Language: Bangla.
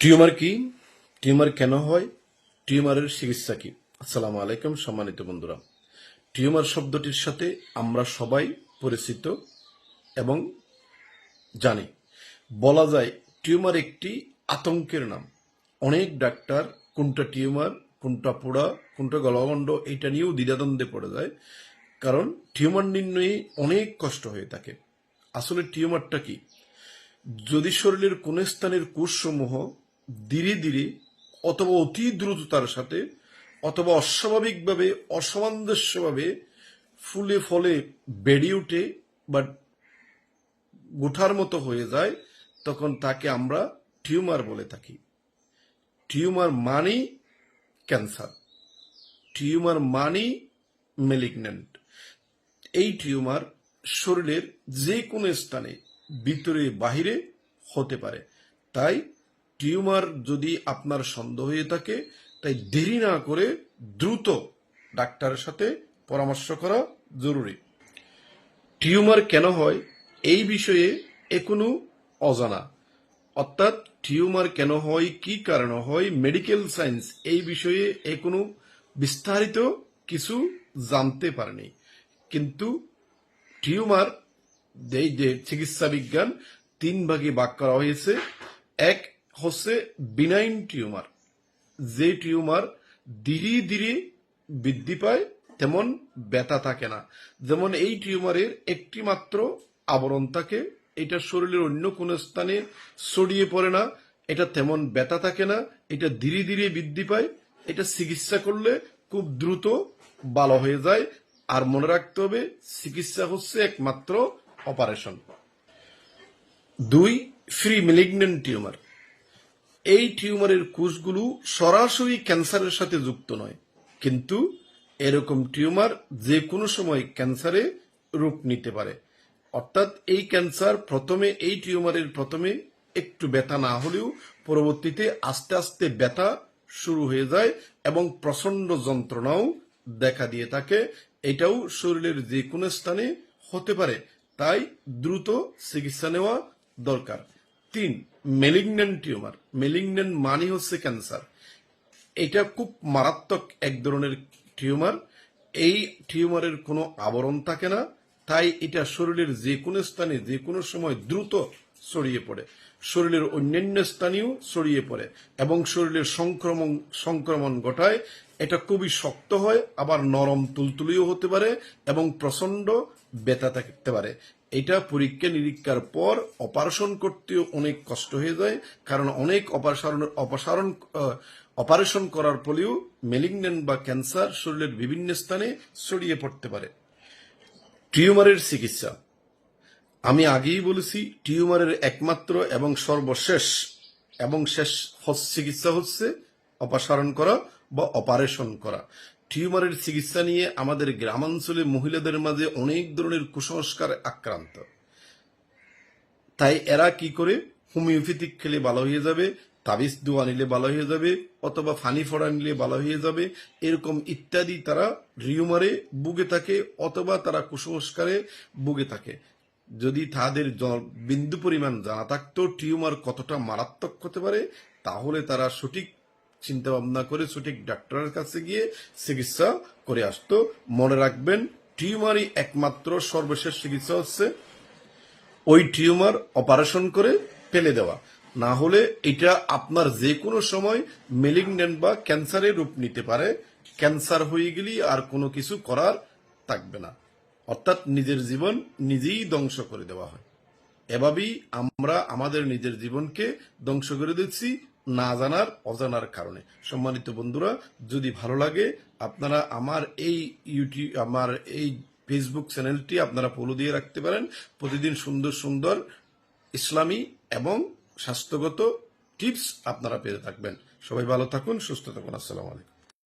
টিউমার কি? টিউমার কেন হয়? টিউমারের চিকিৎসা কি? আসসালামু আলাইকুম, সম্মানিত বন্ধুরা। টিউমার শব্দটির সাথে আমরা সবাই পরিচিত এবং জানি। বলা যায়, টিউমার একটি আতঙ্কের নাম। অনেক ডাক্তার কোনটা টিউমার, কোনটা পোড়া, কোনটা গলাগণ্ড, এটা নিয়েও দ্বিধাদ্বন্দ্বে পড়ে যায়। কারণ টিউমার নির্ণয়ে অনেক কষ্ট হয়ে থাকে। আসলে টিউমারটা কি? যদি শরীরের কোন স্থানের কোষসমূহ ধীরে ধীরে অথবা অতি দ্রুততার সাথে অথবা অস্বাভাবিকভাবে, অসামঞ্জস্যভাবে ফুলে ফলে বেড়ে উঠে বা গুঠার মতো হয়ে যায়, তখন তাকে আমরা টিউমার বলে থাকি। টিউমার মানেই ক্যান্সার। টিউমার মানেই মেলিগন্যান্ট। এই টিউমার শরীরের যে কোনো স্থানে, ভিতরে, বাহিরে হতে পারে। তাই টিউমার যদি আপনার সন্দেহ হয়ে থাকে, তাই দেরি না করে দ্রুত ডাক্তারের সাথে পরামর্শ করা জরুরি। টিউমার কেন হয়? এই বিষয়ে এখনও অজানা। অর্থাৎ টিউমার কেন হয়, কি কারণে হয়, মেডিকেল সায়েন্স এই বিষয়ে এখনও বিস্তারিত কিছু জানতে পারেনি। কিন্তু টিউমার যে চিকিৎসা বিজ্ঞান, তিন ভাগে ভাগ করা হয়েছে। এক হচ্ছে বিনাইন টিউমার যে টিউমার ধীরে ধীরে বৃদ্ধি পায়, তেমন ব্যথা থাকে না। যেমন এই টিউমারের একটি মাত্র আবরণ থাকে, এটা শরীরের অন্য কোনো স্থানে ছড়িয়ে পড়ে না, এটা তেমন ব্যথা থাকে না, এটা ধীরে ধীরে বৃদ্ধি পায়, এটা চিকিৎসা করলে খুব দ্রুত ভালো হয়ে যায়। আর মনে রাখতে হবে, চিকিৎসা হচ্ছে একমাত্র অপারেশন দুই ফ্রি মেলিগন্যান্ট টিউমার এই টিউমারের কোষগুলো সরাসরি ক্যান্সারের সাথে যুক্ত নয়। কিন্তু এরকম টিউমার যে কোনো সময় ক্যান্সারে রূপ নিতে পারে। অর্থাৎ এই ক্যান্সার প্রথমে, এই টিউমারের প্রথমে একটু ব্যথা না হলেও পরবর্তীতে আস্তে আস্তে ব্যথা শুরু হয়ে যায় এবং প্রচণ্ড যন্ত্রণাও দেখা দিয়ে থাকে। এটাও শরীরের যে কোনো স্থানে হতে পারে। তাই দ্রুত চিকিৎসা নেওয়া দরকার। তিন মেলিগন্যান্ট টিউমার মেলিগন্যান্ট মানে হচ্ছে ক্যান্সার এটা খুব মারাত্মক এক ধরনের টিউমার এই টিউমারের কোনো আবরণ থাকে না, তাই এটা শরীরের যে কোনো স্থানে যে কোনো সময় দ্রুত ছড়িয়ে পড়ে। শরীরের অন্যান্য স্থানেও ছড়িয়ে পড়ে এবং শরীরের সংক্রমণ সংক্রমণ ঘটায়। এটা খুবই শক্ত হয়, আবার নরম, তুলতুলিও হতে পারে এবং প্রচণ্ড ব্যথা থাকতে পারে। এটা পরীক্ষা নিরীক্ষার পর অপারেশন করতেও অনেক কষ্ট হয়ে যায়, কারণ অনেক অপারেশন অপসারণ অপারেশন করার ফলেও মেলিগন্যান্ট বা ক্যান্সার শরীরের বিভিন্ন স্থানে ছড়িয়ে পড়তে পারে। টিউমারের চিকিৎসা। আমি আগেই বলেছি, টিউমারের একমাত্র এবং সর্বশেষ এবং শেষ চিকিৎসা হচ্ছে অপসারণ করা বা অপারেশন করা। টিউমারের চিকিৎসা নিয়ে আমাদের গ্রামাঞ্চলে মহিলাদের মাঝে অনেক ধরনের কুসংস্কার আক্রান্ত। তাই এরা কি করে? হোমিওপ্যাথিক খেলে ভালো হয়ে যাবে, তাবিজ দোয়া নিলে ভালো হয়ে যাবে, অথবা ফানি ফোড়া নিলে ভালো হয়ে যাবে, এরকম ইত্যাদি তারা রিউমারে বুগে থাকে অথবা তারা কুসংস্কারে বুগে থাকে। যদি তাদের বিন্দু পরিমাণ জানা থাকতো টিউমার কতটা মারাত্মক হতে পারে, তাহলে তারা সঠিক চিন্তা ভাবনা করে সঠিক ডাক্তারের কাছে গিয়ে চিকিৎসা করে আসতো। মনে রাখবেন, টিউমারই একমাত্র সর্বশেষ চিকিৎসা হচ্ছে ওই টিউমার অপারেশন করে ফেলে দেওয়া। না হলে এটা আপনার যে কোনো সময় মেলিগন্যান্ট বা ক্যান্সারের রূপ নিতে পারে। ক্যান্সার হয়ে গেলেই আর কোনো কিছু করার থাকবে না। অর্থাৎ নিজের জীবন নিজেই ধ্বংস করে দেওয়া হয়। এভাবেই আমরা আমাদের নিজের জীবনকে ধ্বংস করে দিচ্ছি। না জানার, অজানার কারণে। সম্মানিত বন্ধুরা, যদি ভালো লাগে, আপনারা আমার এই ইউটিউব আমার এই ফেসবুক চ্যানেলটি আপনারা ফলো দিয়ে রাখতে পারেন। প্রতিদিন সুন্দর সুন্দর, ইসলামী এবং স্বাস্থ্যগত টিপস আপনারা পেয়ে থাকবেন। সবাই ভালো থাকুন, সুস্থ থাকুন। আসসালামু আলাইকুম।